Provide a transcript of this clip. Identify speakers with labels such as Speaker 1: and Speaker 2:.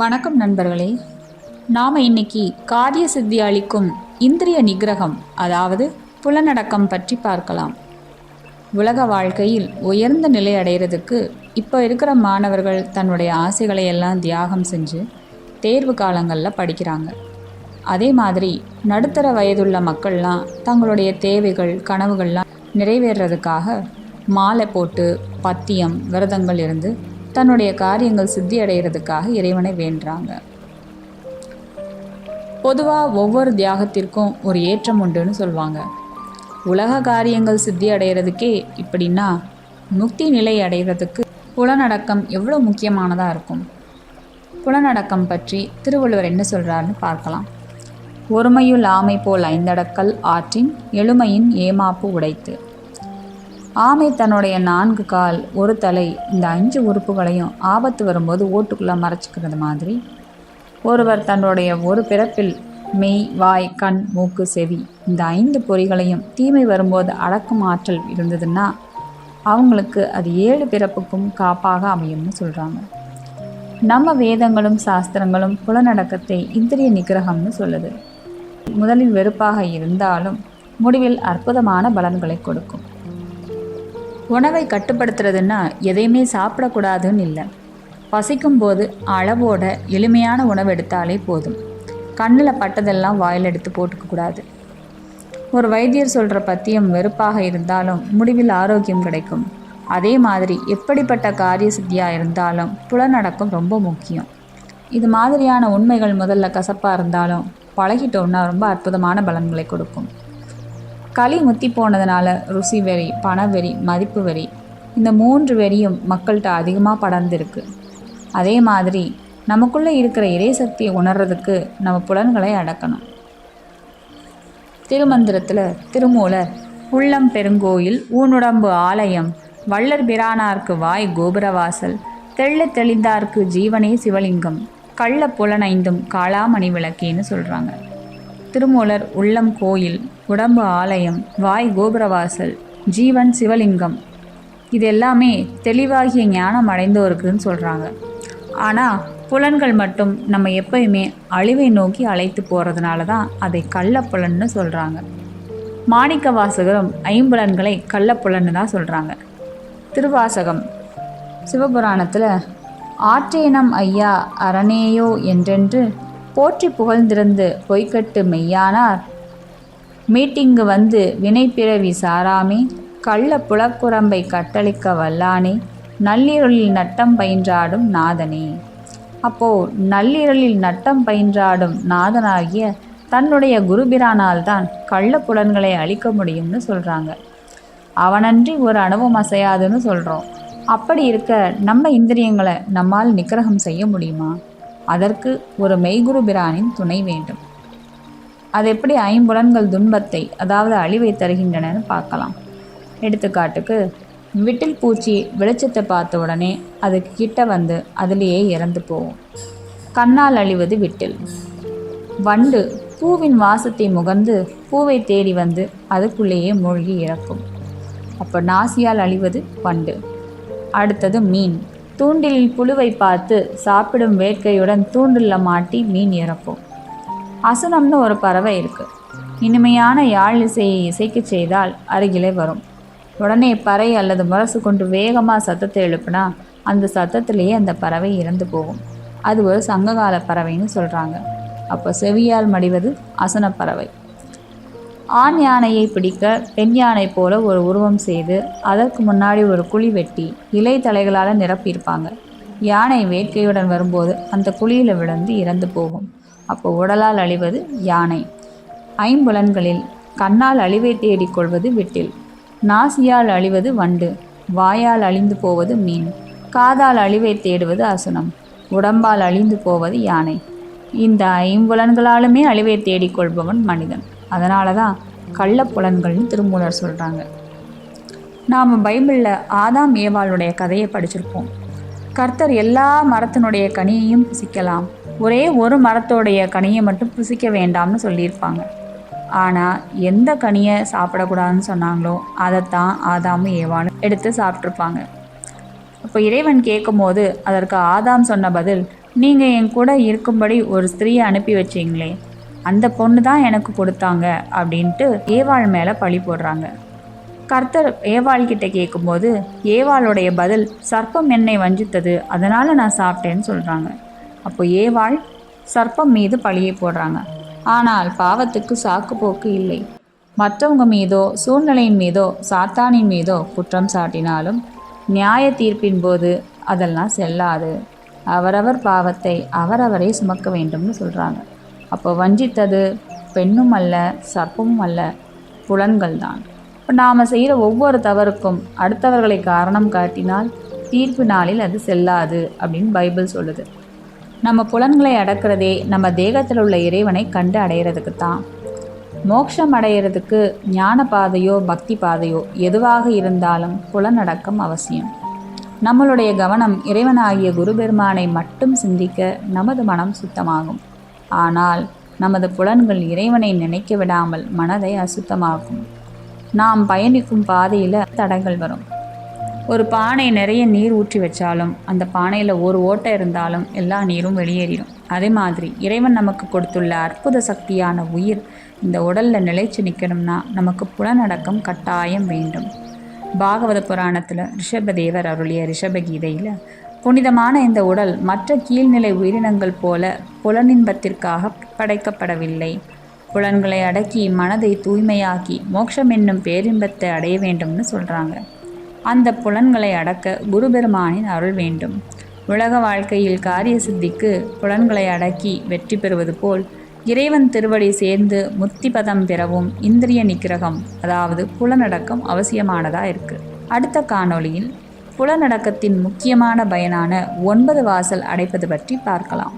Speaker 1: வணக்கம் நண்பர்களே. நாம் இன்னைக்கு காரிய சித்தி அளிக்கும் இந்திரிய நிகிரகம் அதாவது புலனடக்கம் பற்றி பார்க்கலாம். உலக வாழ்க்கையில் உயர்ந்த நிலை அடைகிறதுக்கு இப்போ இருக்கிற மாணவர்கள் தன்னுடைய ஆசைகளை எல்லாம் தியாகம் செஞ்சு தேர்வு காலங்களில் படிக்கிறாங்க. அதே மாதிரி நடுத்தர வயதுள்ள மக்கள்லாம் தங்களுடைய தேவைகள் கனவுகள்லாம் நிறைவேறதுக்காக மாலை போட்டு பத்தியம் விரதங்கள் இருந்து தன்னுடைய காரியங்கள் சித்தி அடைகிறதுக்காக இறைவனை வேண்டுறாங்க. பொதுவாக ஒவ்வொரு தியாகத்திற்கும் ஒரு ஏற்றம் உண்டுன்னு சொல்லுவாங்க உலக காரியங்கள் சித்தி அடைகிறதுக்கே இப்படின்னா முக்தி நிலை அடைகிறதுக்கு புலனடக்கம் எவ்வளோ முக்கியமானதாக இருக்கும்? புலனடக்கம் பற்றி திருவள்ளுவர் என்ன சொல்கிறாருன்னு பார்க்கலாம். ஒருமையுள் ஆமை போல் ஐந்தடக்கல் ஆற்றின் எழுமையின் ஏமாப்பு உடைத்து. ஆமை தன்னுடைய நான்கு கால் ஒரு தலை இந்த அஞ்சு உறுப்புகளையும் ஆபத்து வரும்போது ஓட்டுக்குள்ளே மறைச்சிக்கிறது மாதிரி. ஒருவர் தன்னுடைய ஒரு பிறப்பில் மெய் வாய் கண் மூக்கு செவி இந்த ஐந்து பொறிகளையும் தீமை வரும்போது அடக்கும் ஆற்றல் இருந்ததுன்னா அவங்களுக்கு அது ஏழு பிறப்புக்கும் காப்பாக அமையும்னு சொல்கிறாங்க நம்ம வேதங்களும் சாஸ்திரங்களும் புலநடக்கத்தை இந்திரிய நிகிரகம்னு சொல்லுது. முதலில் வெறுப்பாக இருந்தாலும் முடிவில் அற்புதமான பலன்களை கொடுக்கும். உணவை கட்டுப்படுத்துறதுன்னா எதையுமே சாப்பிடக்கூடாதுன்னு இல்லை. பசிக்கும் போது அளவோட எளிமையான உணவு எடுத்தாலே போதும். கண்ணில் பட்டதெல்லாம் வாயில் எடுத்து போட்டுக்கக்கூடாது ஒரு வைத்தியர் சொல்கிற பத்தியம் வெறுப்பாக இருந்தாலும் முடிவில் ஆரோக்கியம் கிடைக்கும். அதே மாதிரி எப்படிப்பட்ட காரிய சித்தியாக இருந்தாலும் புலநடக்கம் ரொம்ப முக்கியம். இது மாதிரியான உண்மைகள் முதல்ல கசப்பாக இருந்தாலும் பழகிட்டோம்னா ரொம்ப அற்புதமான பலன்களை கொடுக்கும். களி முத்தி போனதுனால ருசி வெறி பணவெறி மதிப்பு வெறி இந்த மூன்று வெறியும் மக்கள்கிட்ட அதிகமாக படர்ந்துருக்கு. அதே மாதிரி நமக்குள்ளே இருக்கிற இறை சக்தியை உணர்றதுக்கு நம்ம புலன்களை அடக்கணும். திருமந்திரத்தில் திருமூலர் உள்ளம் பெருங்கோயில் ஊனுடம்பு ஆலயம் வள்ளர் பிரானார்க்கு வாய் கோபுரவாசல் தெள்ள தெளிந்தார்க்கு ஜீவனே சிவலிங்கம் கள்ள புலனைந்தும் காளாமணி விளக்கேன்னு சொல்கிறாங்க திருமூலர் உள்ளம் கோயில் உடம்பு ஆலயம் வாய் கோபுரவாசல் ஜீவன் சிவலிங்கம். இது எல்லாமே தெளிவாகிய ஞானம் அடைந்தோருக்குன்னு சொல்கிறாங்க ஆனால் புலன்கள் மட்டும் நம்ம எப்பயுமே அழிவை நோக்கி அழைத்து போகிறதுனால தான் அதை கள்ளப்புலன்னு சொல்கிறாங்க மாணிக்க வாசகரும் ஐம்புலன்களை கள்ளப்புலன்னு தான் சொல்கிறாங்க திருவாசகம் சிவபுராணத்தில் ஆற்றேனம் ஐயா அரணேயோ என்றென்று போற்றி புகழ்ந்திருந்து பொய்க்கட்டு மெய்யானார். மீட்டிங்கு வந்து வினைப்பிறவி சாராமே கள்ள புலக்குரம்பை கட்டளிக்க வல்லானே நள்ளிரலில் நட்டம் பயின்றாடும் நாதனே. அப்போ நள்ளிரலில் நட்டம் பயின்றாடும் நாதனாகிய தன்னுடைய குருபிரானால் தான் கள்ள புலன்களை அழிக்க முடியும்னு சொல்கிறாங்க அவனன்றி ஒரு அணுவும் அசையாதுன்னு சொல்கிறோம் அப்படி இருக்க நம்ம இந்திரியங்களை நம்மால் நிக்கிரகம் செய்ய முடியுமா? அதற்கு ஒரு மெய்குரு பிரானின் துணை வேண்டும். அது எப்படி ஐம்புலன்கள் துன்பத்தை அதாவது அழிவை தருகின்றனன்னு பார்க்கலாம். எடுத்துக்காட்டுக்கு விட்டில் பூச்சி வெளிச்சத்தை பார்த்த உடனே அதுக்கு கிட்ட வந்து அதிலேயே இறந்து போகும். கண்ணால் அழிவது விட்டில். வண்டு பூவின் வாசத்தை முகந்து பூவை தேடி வந்து அதுக்குள்ளேயே மூழ்கி இறக்கும். அப்போ நாசியால் அழிவது வண்டு. அடுத்தது மீன். தூண்டிலில் புழுவை பார்த்து சாப்பிடும் வேட்கையுடன் தூண்டிலில் மாட்டி மீன் இறக்கும் அசனம்னு ஒரு பறவை இருக்குது இனிமையான யாழ் இசையை இசைக்க செய்தால் அருகிலே வரும். உடனே பறை அல்லது முரசு கொண்டு வேகமாக சத்தத்தை எழுப்புனா அந்த சத்தத்திலேயே அந்த பறவை இறந்து போகும். அது ஒரு சங்ககால பறவைன்னு சொல்கிறாங்க அப்போ செவியால் மடிவது அசனப்பறவை ஆண் யானையை பிடிக்க பெண் யானை போல ஒரு உருவம் செய்து அதற்கு முன்னாடி ஒரு குழி வெட்டி இலை தலைகளால் நிரப்பியிருப்பாங்க. யானை வேட்கையுடன் வரும்போது அந்த குழியில் விழுந்து இறந்து போகும். அப்போ உடலால் அழிவது யானை. ஐம்புலன்களில் கண்ணால் அழிவை தேடிக்கொள்வது விட்டில். நாசியால் அழிவது வண்டு. வாயால் அழிந்து போவது மீன். காதால் அழிவை தேடுவது அசுனம். உடம்பால் அழிந்து போவது யானை. இந்த ஐம்புலன்களாலுமே அழிவை தேடிக்கொள்பவன் மனிதன். அதனால தான் கள்ளப்புலன்கள்னு திருமூலர் சொல்கிறாங்க நாம் பைபிளில் ஆதாம் ஏவாளுடைய கதையை படிச்சிருப்போம். கர்த்தர் எல்லா மரத்தினுடைய கனியையும் புசிக்கலாம். ஒரே ஒரு மரத்தோடைய கனியை மட்டும் புசிக்க வேண்டாம்னு சொல்லியிருப்பாங்க. ஆனால் எந்த கனியை சாப்பிடக்கூடாதுன்னு சொன்னாங்களோ அதைத்தான் ஆதாமும் ஏவாளும் எடுத்து சாப்பிட்ருப்பாங்க அப்போ இறைவன் கேட்கும்போது அதற்கு ஆதாம் சொன்ன பதில் நீங்கள் என் கூட இருக்கும்படி ஒரு ஸ்திரீயை அனுப்பி வச்சிங்களே அந்த பொண்ணு தான் எனக்கு கொடுத்தாங்க அப்படின்ட்டு ஏவாள் மேலே பழி போடுறாங்க. கர்த்தர் ஏவாள் கிட்ட கேட்கும்போது ஏவாளுடைய பதில் சர்ப்பம் என்னை வஞ்சித்தது அதனால் நான் சாப்பிட்டேன்னு சொல்கிறாங்க அப்போ ஏவாள் சர்ப்பம் மீது பழியை போடுறாங்க. ஆனால் பாவத்துக்கு சாக்கு போக்கு இல்லை. மற்றவங்க மீதோ சூழ்நிலையின் மீதோ சாத்தானின் மீதோ குற்றம் சாட்டினாலும் நியாய தீர்ப்பின் போது அதெல்லாம் செல்லாது. அவரவர் பாவத்தை அவரவரே சுமக்க வேண்டும்னு சொல்கிறாங்க அப்போ வஞ்சித்தது பெண்ணும் அல்ல சர்ப்பமும் அல்ல புலன்கள் தான் இப்போ நாம் செய்கிற ஒவ்வொரு தவறுக்கும் அடுத்தவர்களை காரணம் காட்டினால் தீர்ப்பு நாளில் அது செல்லாது அப்படின்னு பைபிள் சொல்லுது. நம்ம புலன்களை அடக்கிறதே நம்ம தேகத்தில் உள்ள இறைவனை கண்டு அடையிறதுக்கு தான் மோட்சம் அடையிறதுக்கு ஞான பாதையோ பக்தி பாதையோ எதுவாக இருந்தாலும் புலனடக்கம் அவசியம். நம்மளுடைய கவனம் இறைவனாகிய குருபெருமானை மட்டும் சிந்திக்க நமது மனம் சுத்தமாகும். ஆனால் நமது புலன்கள் இறைவனை நினைக்க விடாமல் மனதை அசுத்தமாகும் நாம் பயணிக்கும் பாதையில் தடங்கள் வரும். ஒரு பானை நிறைய நீர் ஊற்றி வச்சாலும் அந்த பானையில் ஒரு ஓட்டை இருந்தாலும் எல்லா நீரும் வெளியேறிடும். அதே மாதிரி இறைவன் நமக்கு கொடுத்துள்ள அற்புத சக்தியான உயிர் இந்த உடலில் நிலைச்சு நிற்கணும்னா நமக்கு புலனடக்கம் கட்டாயம் வேண்டும். பாகவத புராணத்தில் ரிஷபதேவர் அருளிய ரிஷபகீதையில் புனிதமான இந்த உடல் மற்ற கீழ்நிலை உயிரினங்கள் போல புலனின்பத்திற்காக படைக்கப்படவில்லை. புலன்களை அடக்கி மனதை தூய்மையாக்கி மோட்சம் என்னும் பேரின்பத்தை அடைய வேண்டும்னு சொல்கிறாங்க அந்த புலன்களை அடக்க குருபெருமானின் அருள் வேண்டும். உலக வாழ்க்கையில் காரிய சித்திக்கு புலன்களை அடக்கி வெற்றி பெறுவது போல் இறைவன் திருவடி சேர்ந்து முத்தி பதம் பெறவும் இந்திரிய நிக்கிரகம் அதாவது புலனடக்கம் அவசியமானதாக இருக்குது அடுத்த காணொளியில் புலநடக்கத்தின் முக்கியமான பயனான ஒன்பது வாசல் அடைப்பது பற்றி பார்க்கலாம்.